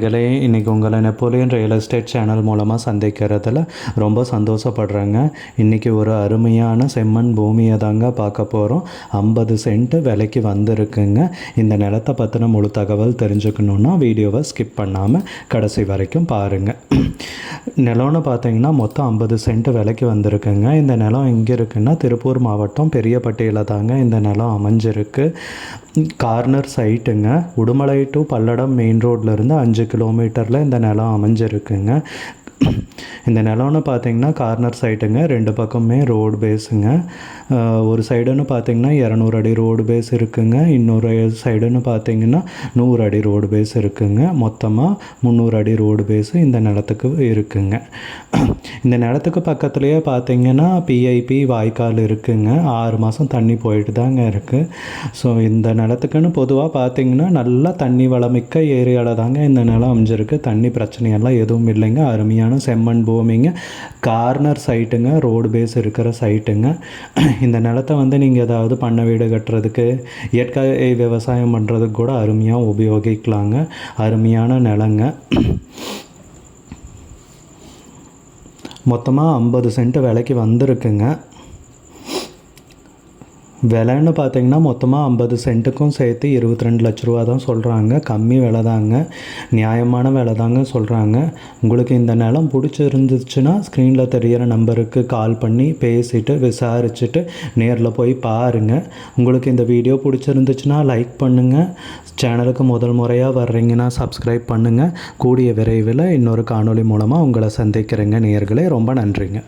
இதிலே இன்றைக்கி உங்களை நெப்போலியன் ரியல் எஸ்டேட் சேனல் மூலமாக சந்திக்கிறதுல ரொம்ப சந்தோஷப்படுறேங்க. இன்றைக்கி ஒரு அருமையான செம்மண் பூமியை தாங்க பார்க்க போகிறோம் ஐம்பது சென்ட்டு விலைக்கு வந்திருக்குங்க. இந்த நிலத்தை பற்றின முழு தகவல் தெரிஞ்சுக்கணுன்னா வீடியோவை ஸ்கிப் பண்ணாமல் கடைசி வரைக்கும் பாருங்கள் நிலம்னு பார்த்தீங்கன்னா மொத்தம் ஐம்பது சென்ட் விலைக்கு வந்திருக்குங்க. இந்த நிலம் எங்கே இருக்குன்னா திருப்பூர் மாவட்டம் பெரியப்பட்டியில் தாங்க இந்த நிலம் அமைஞ்சிருக்கு. கார்னர் சைட்டுங்க உடுமலை டு பல்லடம் மெயின் ரோட்லேருந்து அஞ்சு கிலோமீட்டரில் இந்த நிலம் அமைஞ்சிருக்குங்க. இந்த நிலம்னு பார்த்தீங்கன்னா கார்னர் சைட்டுங்க ரெண்டு பக்கமே ரோடு பேஸுங்க ஒரு சைடுன்னு பார்த்தீங்கன்னா இரநூறு அடி ரோடு பேஸ் இருக்குங்க. இன்னொரு சைடுன்னு பார்த்தீங்கன்னா நூறு அடி ரோடு பேஸ் இருக்குங்க. மொத்தமாக முந்நூறு அடி ரோடு பேஸு இந்த நிலத்துக்கு இருக்குங்க. இந்த நிலத்துக்கு பக்கத்துலேயே பார்த்தீங்கன்னா பிஐபி வாய்க்கால் இருக்குங்க. ஆறு மாதம் தண்ணி போயிட்டு தாங்க இருக்குது ஸோ இந்த நிலத்துக்குன்னு பொதுவாக பார்த்தீங்கன்னா நல்லா தண்ணி வளமிக்க ஏரியாவில் தாங்க இந்த நிலம் அமைஞ்சிருக்கு. தண்ணி பிரச்சனையெல்லாம் எதுவும் இல்லைங்க. அருமையான செம்மண் பூமிங்க. கார்னர் சைட்டுங்க ரோடு பேஸ் இருக்கிற சைட்டுங்க இந்த நிலத்தை வந்து நீங்கள் ஏதாவது பண்ண வீடு கட்டுறதுக்கு இயற்கை விவசாயம் பண்ணுறதுக்கு கூட அருமையாக உபயோகிக்கலாங்க. அருமையான நிலங்க. மொத்தமாக ஐம்பது சென்ட் விலைக்கு வந்திருக்குங்க. விலைன்னு பார்த்தீங்கன்னா மொத்தமாக ஐம்பது சென்ட்டுக்கும் சேர்த்து இருபத்தி ரெண்டு லட்ச ரூபா தான் சொல்கிறாங்க. கம்மி விலை தாங்க. நியாயமான விலை தாங்க சொல்கிறாங்க. உங்களுக்கு இந்த நிலம் பிடிச்சிருந்துச்சுன்னா ஸ்க்ரீனில் தெரிகிற நம்பருக்கு கால் பண்ணி பேசிட்டு விசாரிச்சுட்டு நேரில் போய் பாருங்கள் உங்களுக்கு இந்த வீடியோ பிடிச்சிருந்துச்சுன்னா லைக் பண்ணுங்கள் சேனலுக்கு முதல் முறையாக வர்றீங்கன்னா சப்ஸ்கிரைப் பண்ணுங்கள் கூடிய விரைவில் இன்னொரு காணொலி மூலமாக உங்களை சந்திக்கிறேங்க. நேர்களே ரொம்ப நன்றிங்க.